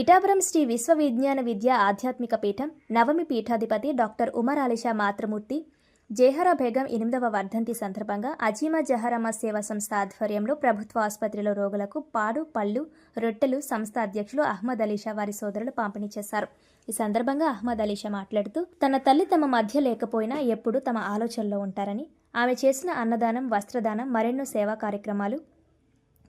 పిఠాపురం శ్రీ విశ్వవిజ్ఞాన విద్య ఆధ్యాత్మిక పీఠం నవమి పీఠాధిపతి డాక్టర్ ఉమర్ అలీషా మాతృమూర్తి జెహరా బేగం ఎనిమిదవ వర్ధంతి సందర్భంగా అజీమా జహరమ్మ సేవా సంస్థ ఆధ్వర్యంలో ప్రభుత్వ ఆసుపత్రిలో రోగులకు పాడు పళ్ళు రొట్టెలు సంస్థ అధ్యక్షులు అహ్మద్ అలీషా వారి సోదరులు పంపిణీ చేశారు. ఈ సందర్భంగా అహ్మద్ అలీషా మాట్లాడుతూ తన తల్లి తమ మధ్య లేకపోయినా ఎప్పుడూ తమ ఆలోచనలో ఉంటారని ఆమె చేసిన అన్నదానం వస్త్రదానం మరెన్నో సేవా కార్యక్రమాలు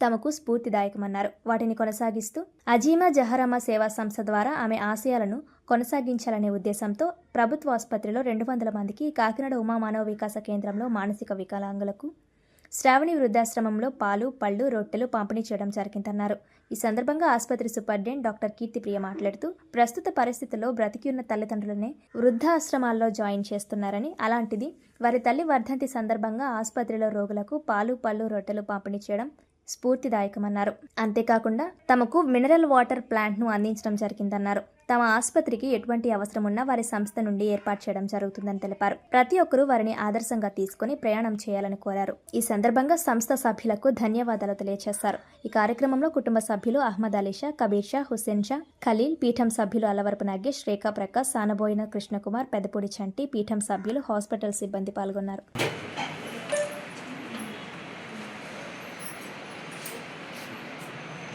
తమకు స్ఫూర్తిదాయకమన్నారు. వాటిని కొనసాగిస్తూ అజీమా జహరమ్మ సేవా సంస్థ ద్వారా ఆమె ఆశయాలను కొనసాగించాలనే ఉద్దేశంతో ప్రభుత్వ ఆసుపత్రిలో రెండు వందల మందికి కాకినాడ ఉమా మానవ వికాస కేంద్రంలో మానసిక వికలాంగులకు శ్రావణి వృద్ధాశ్రమంలో పాలు పళ్ళు రొట్టెలు పంపిణీ చేయడం జరిగిందన్నారు. ఈ సందర్భంగా ఆసుపత్రి సూపరింటెండెంట్ డాక్టర్ కీర్తిప్రియ మాట్లాడుతూ ప్రస్తుత పరిస్థితుల్లో బ్రతికి ఉన్న తల్లిదండ్రులనే వృద్ధాశ్రమాల్లో జాయిన్ చేస్తున్నారని అలాంటిది వారి తల్లి వర్ధంతి సందర్భంగా ఆసుపత్రిలో రోగులకు పాలు పళ్ళు రొట్టెలు పంపిణీ చేయడం స్ఫూర్తిదాయకమన్నారు. అంతేకాకుండా తమకు మినరల్ వాటర్ ప్లాంట్ను అందించడం జరిగిందన్నారు. తమ ఆసుపత్రికి ఎటువంటి అవసరం ఉన్నా వారి సంస్థ నుండి ఏర్పాటు చేయడం జరుగుతుందని తెలిపారు. ప్రతి ఒక్కరూ వారిని ఆదర్శంగా తీసుకుని ప్రయాణం చేయాలని కోరారు. ఈ సందర్భంగా సంస్థ సభ్యులకు ధన్యవాదాలు తెలియజేశారు. ఈ కార్యక్రమంలో కుటుంబ సభ్యులు అహ్మద్ అలీషా కబీర్ షా హుస్సేన్ షా ఖలీల్ పీఠం సభ్యులు అలవరపు నాగేష్ రేఖా ప్రకాష్ సానబోయిన కృష్ణకుమార్ పెద్దపూడి చంటి పీఠం సభ్యులు హాస్పిటల్ సిబ్బంది పాల్గొన్నారు.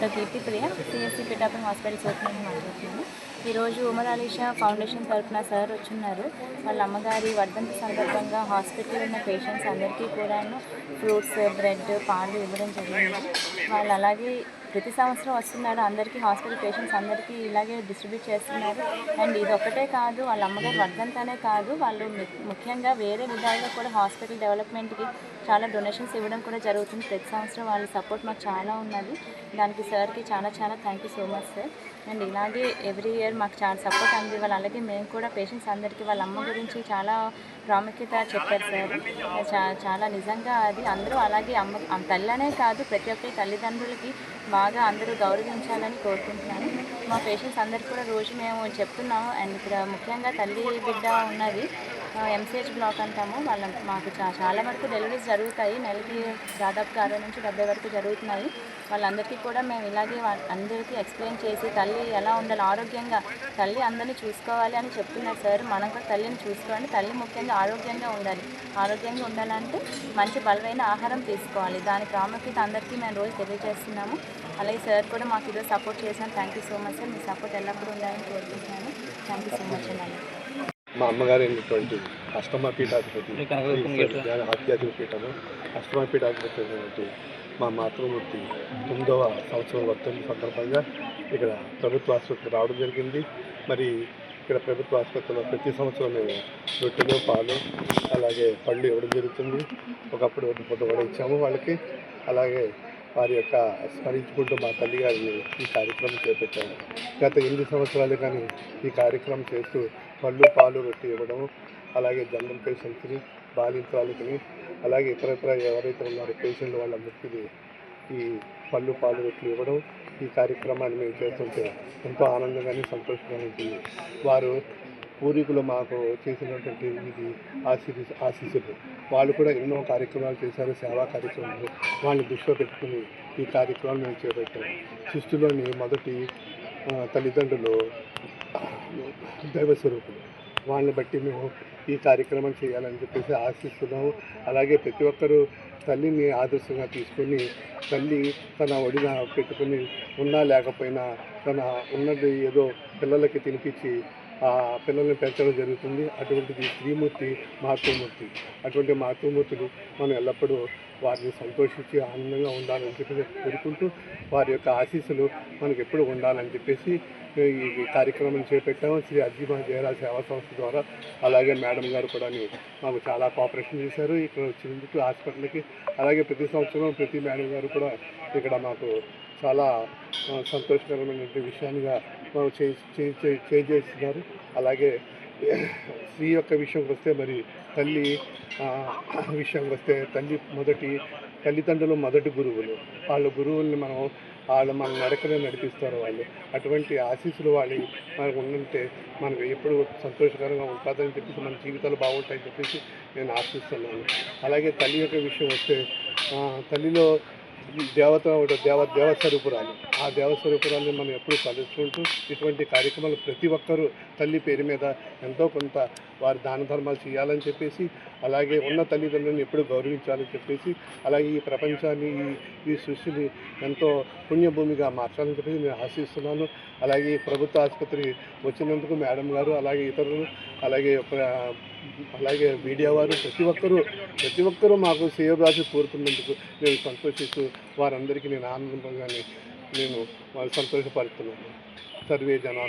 Doctor Keerthi Priya CSC Pithapuram hospital soap నుంచి మాట్లాడుతున్నాను. ఈరోజు ఉమర్ అలీషా ఫౌండేషన్ తరఫున సార్ వచ్చున్నారు. వాళ్ళ అమ్మగారి వర్ధంతి సందర్భంగా హాస్పిటల్ ఉన్న పేషెంట్స్ అందరికీ కూడాను ఫ్రూట్స్ బ్రెడ్ పాలు ఇవ్వడం జరిగింది. వాళ్ళు అలాగే ప్రతి సంవత్సరం వస్తున్నారు అందరికీ హాస్పిటల్ పేషెంట్స్ అందరికీ ఇలాగే డిస్ట్రిబ్యూట్ చేస్తున్నారు. అండ్ ఇది ఒక్కటే కాదు వాళ్ళ అమ్మగారు వర్ధంతనే కాదు. వాళ్ళు ముఖ్యంగా వేరే విధాలుగా కూడా హాస్పిటల్ డెవలప్మెంట్కి చాలా డొనేషన్స్ ఇవ్వడం కూడా జరుగుతుంది. ప్రతి సంవత్సరం వాళ్ళ సపోర్ట్ మాకు చాలా ఉన్నది. దానికి సార్కి చాలా చాలా thank you so much sir. And ఇలాగే ఎవ్రీ ఇయర్ మాకు చాలా సపోర్ట్ అందివ్వాలి అలాగే మేము కూడా పేషెంట్స్ అందరికీ వాళ్ళ అమ్మ గురించి చాలా ప్రాముఖ్యత చెప్పారు సార్. చాలా నిజంగా అది అందరూ అలాగే అమ్మ అమ్మ తల్లనే కాదు ప్రతి ఒక్కరి తల్లిదండ్రులకి బాగా అందరూ గౌరవించాలని కోరుకుంటున్నాను. మా పేషెంట్స్ అందరికీ కూడా రోజు మేము చెప్తున్నాము. అండ్ ఇక్కడ ముఖ్యంగా తల్లి బిడ్డ ఉన్నది. ఎంసీహెచ్ బ్లాక్ అంటాము. వాళ్ళ మాకు చా చాలా వరకు డెలివరీస్ జరుగుతాయి. నెలకి దాదాపుగా అరవై నుంచి డెబ్బై వరకు జరుగుతున్నాయి. వాళ్ళందరికీ కూడా మేము ఇలాగే అందరికీ ఎక్స్ప్లెయిన్ చేసి తల్లి ఎలా ఉండాలి ఆరోగ్యంగా తల్లి అందరినీ చూసుకోవాలి అని చెప్తున్నారు సార్. మనం కూడా తల్లిని చూసుకోవాలి. తల్లి ముఖ్యంగా ఆరోగ్యంగా ఉండాలి. ఆరోగ్యంగా ఉండాలంటే మంచి బలమైన ఆహారం తీసుకోవాలి. దాని ప్రాముఖ్యత అందరికీ మేము రోజు తెలియజేస్తున్నాము. అలాగే సార్ కూడా మాకు ఈరోజు సపోర్ట్ చేసినాను thank you so much sir. Me support ఎల్లప్పుడూ ఉండాలని కోరుకుంటున్నాను. థ్యాంక్ యూ సో మచ్ అండి. మా అమ్మగారు అయినటువంటి అష్టమ పీఠాధిపతి ఆధ్యాత్మిక పీఠము అష్టమ పీఠాధిపతి అయినటువంటి మా మాతృమూర్తి తొమ్మిదవ సంవత్సరం వర్ధంతి సందర్భంగా ఇక్కడ ప్రభుత్వ ఆసుపత్రికి రావడం జరిగింది. మరి ఇక్కడ ప్రభుత్వ ఆసుపత్రిలో ప్రతి సంవత్సరం మేము రొట్టెలు పాలు అలాగే పళ్ళు ఇవ్వడం జరుగుతుంది. ఒకప్పుడు ఒక ఫోటో కూడా ఇచ్చాము వాళ్ళకి. అలాగే వారి యొక్క స్మరించుకుంటూ మా తల్లి గారిని ఈ కార్యక్రమం చేపట్టాము గత ఎనిమిది సంవత్సరాలు కానీ ఈ కార్యక్రమం చేస్తూ పళ్ళు పాలు రొట్టె ఇవ్వడం అలాగే జనరల్ పేషెంట్స్ని బాలింత్రాలకి అలాగే ఇతరత్ర ఎవరైతే ఉన్నారో పేషెంట్లు వాళ్ళందరికీ ఈ పళ్ళు పాలు రొట్టెలు ఇవ్వడం ఈ కార్యక్రమాన్ని మేము చేస్తుంటే ఎంతో ఆనందంగానే సంతోషంగా ఉంటుంది. వారు పూర్వీకులు మాకు చేసినటువంటి ఇది ఆశీ ఆశీస్సులు. వాళ్ళు కూడా ఎన్నో కార్యక్రమాలు చేశారు సేవా కార్యక్రమాలు. వాళ్ళని దృష్టిలో పెట్టుకుని ఈ కార్యక్రమాలు మేము చేపట్టాము సృష్టిలోని మొదటి తల్లిదండ్రులు దైవస్వరూపులు వాళ్ళని బట్టి మేము ఈ కార్యక్రమం చేయాలని చెప్పేసి ఆశిస్తున్నాము అలాగే ప్రతి ఒక్కరూ తల్లిని ఆదర్శంగా తీసుకొని తల్లి తన ఒడిన పెట్టుకుని ఉన్నా లేకపోయినా తన ఉన్నది ఏదో పిల్లలకి తినిపించి పిల్లల్ని పెంచడం జరుగుతుంది. అటువంటిది శ్రీమూర్తి మాతృమూర్తి అటువంటి మాతృమూర్తులు మనం ఎల్లప్పుడూ వారిని సంతోషించి ఆనందంగా ఉండాలని చెప్పి కోరుకుంటూ వారి యొక్క ఆశీస్సులు మనకు ఎప్పుడు ఉండాలని చెప్పేసి ఈ కార్యక్రమం చేపట్టాము. శ్రీ అర్జీమా జయరా సేవా సంస్థ ద్వారా. అలాగే మేడం గారు కూడా మాకు చాలా కోఆపరేషన్ చేశారు. ఇక్కడ వచ్చినందుకు హాస్పిటల్కి. అలాగే ప్రతి సంవత్సరం ప్రతి మేడం గారు కూడా ఇక్కడ మాకు చాలా సంతోషకరమైనటువంటి విషయాన్నిగా మాకు చే చే- చే- అలాగే స్త్రీ యొక్క విషయంకి వస్తే మరి తల్లి విషయంకి వస్తే తల్లి మొదటి తల్లిదండ్రులు మొదటి గురువులు. వాళ్ళ గురువుల్ని మనం వాళ్ళు మన నడకనే నడిపిస్తారు వాళ్ళు. అటువంటి ఆశీస్సులు వాళ్ళు మనకు ఉంటే మనకు ఎప్పుడు సంతోషకరంగా ఉంటుందని చెప్పేసి మన జీవితాలు బాగుంటాయని చెప్పేసి నేను ఆశిస్తున్నాను. అలాగే తల్లి యొక్క విషయం వస్తే తల్లిలో దేవత దేవ దేవస్వరూపురాలు. ఆ దేవస్వరూపురాలని మనం ఎప్పుడు తలుచుకుంటూ ఇటువంటి కార్యక్రమాలు ప్రతి ఒక్కరూ తల్లి పేరు మీద ఎంతో కొంత వారి దాన ధర్మాలు చేయాలని చెప్పేసి అలాగే ఉన్న తల్లిదండ్రులను ఎప్పుడు గౌరవించాలని చెప్పేసి అలాగే ఈ ప్రపంచాన్ని ఈ ఈ సృష్టిని ఎంతో పుణ్యభూమిగా మార్చాలని చెప్పేసి నేను ఆశిస్తున్నాను. అలాగే ప్రభుత్వ ఆసుపత్రి వచ్చినందుకు మేడం గారు అలాగే ఇతరులు అలాగే అలాగే మీడియా వారు ప్రతి ఒక్కరూ ప్రతి ఒక్కరూ మాకు సీఎం రాజు కోరుతున్నందుకు నేను సంతోషిస్తూ వారందరికీ నేను ఆనందంగానే నేను వాళ్ళు సంతోషపడుతున్నాను సర్వే జనా